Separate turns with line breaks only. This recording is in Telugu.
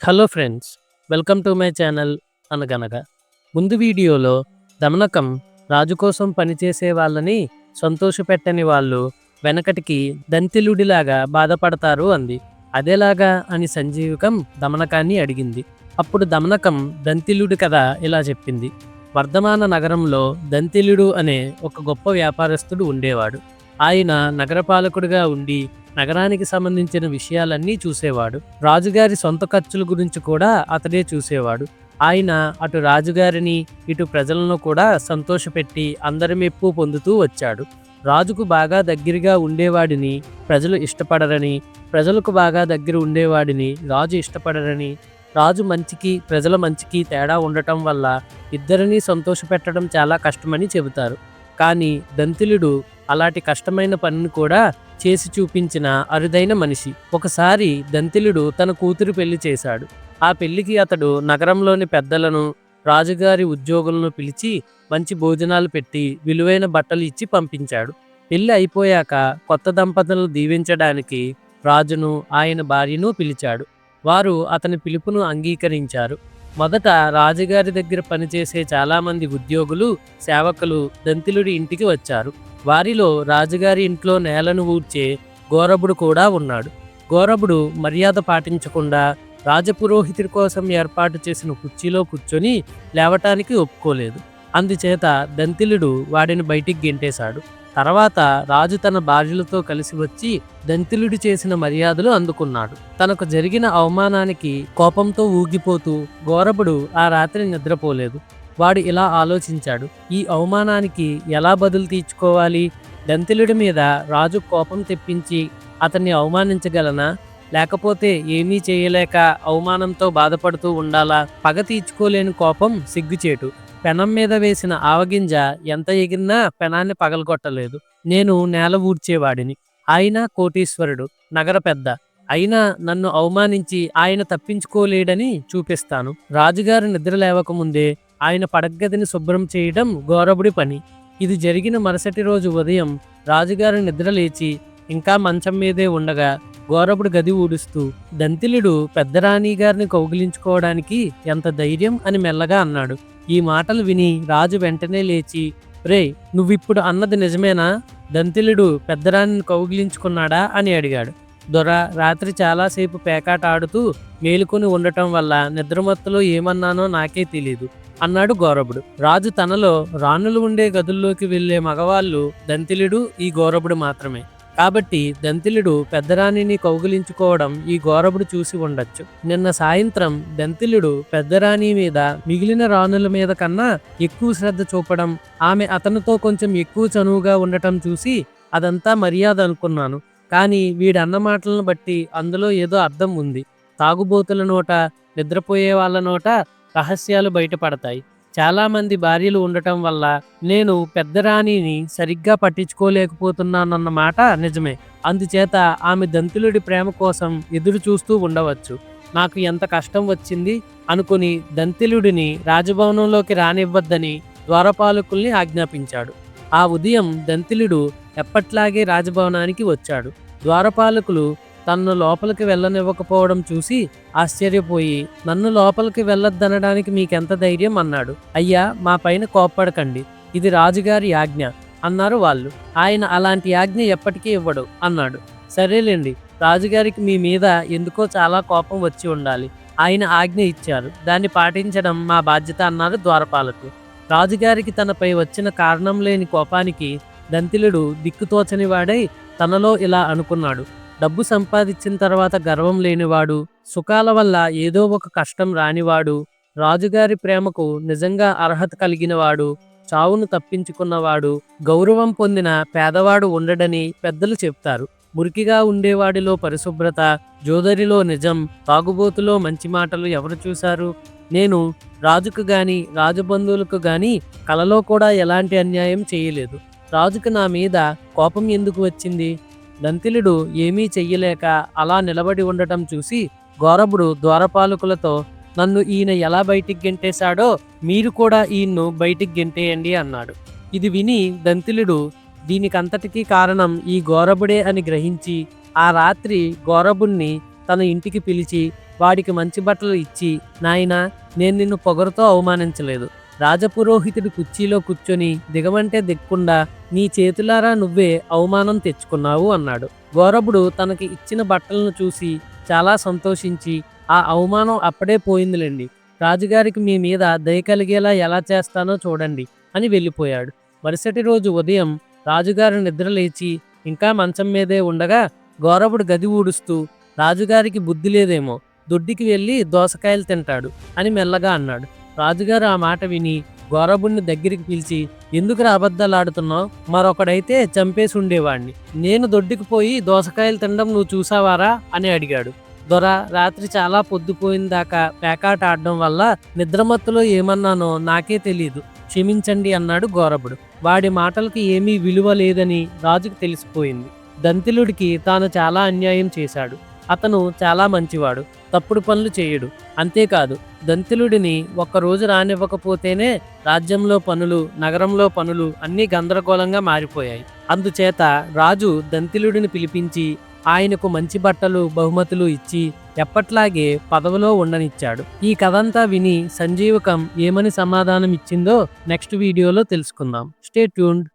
Hello friends welcome to my channel Anaganaga. ముందు వీడియోలో దమనకం రాజు కోసం పనిచేసే వాళ్ళని సంతోషపెట్టని వాళ్ళు వెనకటికి దంతిలుడిలాగా బాధపడతారు అంది. అదేలాగా అని సంజీవకం దమనకాన్ని అడిగింది. అప్పుడు దమనకం దంతిలుడి కథ ఇలా చెప్పింది. వర్ధమాన నగరంలో దంతిలుడు అనే ఒక గొప్ప వ్యాపారస్తుడు ఉండేవాడు. ఆయన నగరపాలకుడిగా ఉండి నగరానికి సంబంధించిన విషయాలన్నీ చూసేవాడు. రాజుగారి సొంత ఖర్చుల గురించి కూడా అతడే చూసేవాడు. ఆయన అటు రాజుగారిని ఇటు ప్రజలను కూడా సంతోషపెట్టి అందరి మెప్పు పొందుతూ వచ్చాడు. రాజుకు బాగా దగ్గరగా ఉండేవాడిని ప్రజలు ఇష్టపడరని ప్రజలకు బాగా దగ్గర ఉండేవాడిని రాజు ఇష్టపడరని రాజు మంచికి ప్రజల మంచికి తేడా ఉండటం వల్ల ఇద్దరినీ సంతోషపెట్టడం చాలా కష్టమని చెబుతారు. కానీ దంతిలుడు అలాంటి కష్టమైన పనిని కూడా చేసి చూపించిన అరుదైన మనిషి. ఒకసారి దంతిలుడు తన కూతురు పెళ్ళి చేశాడు. ఆ పెళ్ళికి అతడు నగరంలోని పెద్దలను రాజుగారి ఉద్యోగులను పిలిచి మంచి భోజనాలు పెట్టి విలువైన బట్టలు ఇచ్చి పంపించాడు. పెళ్ళి అయిపోయాక కొత్త దంపతులను దీవించడానికి రాజును ఆయన భార్యను పిలిచాడు. వారు అతని పిలుపును అంగీకరించారు. మొదట రాజుగారి దగ్గర పనిచేసే చాలామంది ఉద్యోగులు సేవకులు దంతిలుడి ఇంటికి వచ్చారు. వారిలో రాజుగారి ఇంట్లో నేలను ఊడ్చే గోరబుడు కూడా ఉన్నాడు. గోరబుడు మర్యాద పాటించకుండా రాజపురోహితుడి కోసం ఏర్పాటు చేసిన కుర్చీలో కూర్చొని లేవటానికి ఒప్పుకోలేదు. అందుచేత దంతిలుడు వాడిని బయటికి గెంటేశాడు. తర్వాత రాజు తన భార్యలతో కలిసి వచ్చి దంతిలుడు చేసిన మర్యాదలు అందుకున్నాడు. తనకు జరిగిన అవమానానికి కోపంతో ఊగిపోతూ గోరబుడు ఆ రాత్రి నిద్రపోలేదు. వాడు ఇలా ఆలోచించాడు ఈ అవమానానికి ఎలా బదులు తీర్చుకోవాలి? దంతిలుడి మీద రాజు కోపం తెప్పించి అతన్ని అవమానించగలనా? లేకపోతే ఏమీ చేయలేక అవమానంతో బాధపడుతూ ఉండాలా? పగ తీర్చుకోలేని కోపం సిగ్గుచేటు. పెనం మీద వేసిన ఆవగింజ ఎంత ఎగిరినా పెనాన్ని పగలగొట్టలేదు. నేను నేల ఊడ్చేవాడిని. ఆయన కోటీశ్వరుడు నగర పెద్ద. అయినా నన్ను అవమానించి ఆయన తప్పించుకోలేడని చూపిస్తాను. రాజుగారు నిద్ర లేవకముందే ఆయన పడగ్గదిని శుభ్రం చేయడం గౌరవుడి పని. ఇది జరిగిన మరుసటి రోజు ఉదయం రాజుగారు నిద్ర లేచి ఇంకా మంచం మీదే ఉండగా గౌరవుడు గది ఊడుస్తూ దంతిలుడు పెద్దరాణి గారిని కౌగిలించుకోవడానికి ఎంత ధైర్యం అని మెల్లగా అన్నాడు. ఈ మాటలు విని రాజు వెంటనే లేచి రే నువ్విప్పుడు అన్నది నిజమేనా? దంతిలుడు పెద్దరాన్ని కౌగిలించుకున్నాడా? అని అడిగాడు. దొర రాత్రి చాలాసేపు పేకాట ఆడుతూ మేలుకొని ఉండటం వల్ల నిద్రమత్తులో ఏమన్నానో నాకే తెలీదు అన్నాడు గౌరవుడు. రాజు తనలో రాణులు ఉండే గదుల్లోకి వెళ్ళే మగవాళ్ళు దంతిలుడు ఈ గౌరవుడు మాత్రమే. కాబట్టి దంతిలుడు పెద్దరాణిని కౌగిలించుకోవడం ఈ గౌరవుడు చూసి ఉండొచ్చు. నిన్న సాయంత్రం దంతిలుడు పెద్దరాణి మీద మిగిలిన రాణుల మీద కన్నా ఎక్కువ శ్రద్ధ చూపడం ఆమె అతనితో కొంచెం ఎక్కువ చనువుగా ఉండటం చూసి అదంతా మర్యాద అనుకున్నాను. కానీ వీడన్న మాటలను బట్టి అందులో ఏదో అర్థం ఉంది. తాగుబోతుల నోట నిద్రపోయే వాళ్ళ నోట రహస్యాలు బయటపడతాయి. చాలామంది భార్యలు ఉండటం వల్ల నేను పెద్దరాణిని సరిగ్గా పట్టించుకోలేకపోతున్నానన్న మాట నిజమే. అందుచేత ఆమె దంతులుడి ప్రేమ కోసం ఎదురు చూస్తూ ఉండవచ్చు. నాకు ఎంత కష్టం వచ్చింది అనుకుని దంతిలుడిని రాజభవనంలోకి రానివ్వద్దని ద్వారపాలకుల్ని ఆజ్ఞాపించాడు. ఆ ఉదయం దంతిలుడు ఎప్పట్లాగే రాజభవనానికి వచ్చాడు. ద్వారపాలకులు తన్ను లోపలికి వెళ్ళనివ్వకపోవడం చూసి ఆశ్చర్యపోయి నన్ను లోపలికి వెళ్ళొద్దనడానికి మీకెంత ధైర్యం? అన్నాడు. అయ్యా మా పైన కోప్పడకండి. ఇది రాజుగారి ఆజ్ఞ. అన్నారు వాళ్ళు. ఆయన అలాంటి ఆజ్ఞ ఎప్పటికీ ఇవ్వడు. అన్నాడు. సరేలేండి. రాజుగారికి మీ మీద ఎందుకో చాలా కోపం వచ్చి ఉండాలి. ఆయన ఆజ్ఞ ఇచ్చారు. దాన్ని పాటించడం మా బాధ్యత అన్నారు ద్వారపాలకు రాజుగారికి తనపై వచ్చిన కారణం లేని కోపానికి దంతిలుడు దిక్కుతోచని వాడై తనలో ఇలా అనుకున్నాడు. డబ్బు సంపాదించిన తర్వాత గర్వం లేనివాడు సుఖాల వల్ల ఏదో ఒక కష్టం రానివాడు రాజుగారి ప్రేమకు నిజంగా అర్హత కలిగినవాడు చావును తప్పించుకున్నవాడు గౌరవం పొందిన పేదవాడు ఉండడని పెద్దలు చెప్తారు. మురికిగా ఉండేవాడిలో పరిశుభ్రత జోదరిలో నిజం తాగుబోతులో మంచి మాటలు ఎవరు చూశారు? నేను రాజుకు గాని రాజబంధువులకు గాని కలలో కూడా ఎలాంటి అన్యాయం చేయలేదు. రాజుకు నా మీద కోపం ఎందుకు వచ్చింది? దంతిలుడు ఏమీ చెయ్యలేక అలా నిలబడి ఉండటం చూసి గౌరవుడు ద్వారపాలకులతో నన్ను ఈయన ఎలా బయటికి గెంటేశాడో మీరు కూడా ఈయన్ను బయటికి గెంటేయండి అన్నాడు. ఇది విని దంతిలుడు దీనికంతటికీ కారణం ఈ గౌరవుడే అని గ్రహించి ఆ రాత్రి గౌరవుణ్ణి తన ఇంటికి పిలిచి వాడికి మంచి బట్టలు ఇచ్చి నాయన నేను నిన్ను పొగరుతో అవమానించలేదు. రాజపురోహితుడి కుర్చీలో కూర్చొని దిగమంటే దిక్కుండా నీ చేతులారా నువ్వే అవమానం తెచ్చుకున్నావు అన్నాడు. గౌరవుడు తనకి ఇచ్చిన బట్టలను చూసి చాలా సంతోషించి ఆ అవమానం అప్పుడే పోయిందిలేండి. రాజుగారికి మీ మీద దయ కలిగేలా ఎలా చేస్తానో చూడండి అని వెళ్ళిపోయాడు. మరుసటి రోజు ఉదయం రాజుగారు నిద్రలేచి ఇంకా మంచం మీదే ఉండగా గౌరవుడు గది ఊడుస్తూ రాజుగారికి బుద్ధి లేదేమో దొడ్డికి వెళ్ళి దోసకాయలు తింటాడు అని మెల్లగా అన్నాడు. రాజుగారు ఆ మాట విని గోరబుణ్ణి దగ్గరికి పిలిచి ఎందుకు అబద్ధాలాడుతున్నావు మరొకడైతే చంపేసి ఉండేవాణ్ణి. నేను దొడ్డికి పోయి దోసకాయలు తినడం నువ్వు చూసావారా? అని అడిగాడు. దొర రాత్రి చాలా పొద్దుపోయిన దాకా పేకాట ఆడడం వల్ల నిద్రమత్తులో ఏమన్నానో నాకే తెలియదు క్షమించండి అన్నాడు గౌరవుడు. వాడి మాటలకు ఏమీ విలువ లేదని రాజుకు తెలిసిపోయింది. దంతిలుడికి తాను చాలా అన్యాయం చేశాడు. అతను చాలా మంచివాడు తప్పుడు పనులు చేయడు. అంతేకాదు దంతిలుడిని ఒక్కరోజు రానివ్వకపోతేనే రాజ్యంలో పనులు నగరంలో పనులు అన్నీ గందరగోళంగా మారిపోయాయి. అందుచేత రాజు దంతిలుడిని పిలిపించి ఆయనకు మంచి బట్టలు బహుమతులు ఇచ్చి ఎప్పట్లాగే పదవిలో ఉండనిచ్చాడు. ఈ కథంతా విని సంజీవకం ఏమని సమాధానం ఇచ్చిందో నెక్స్ట్ వీడియోలో తెలుసుకుందాం. Stay tuned.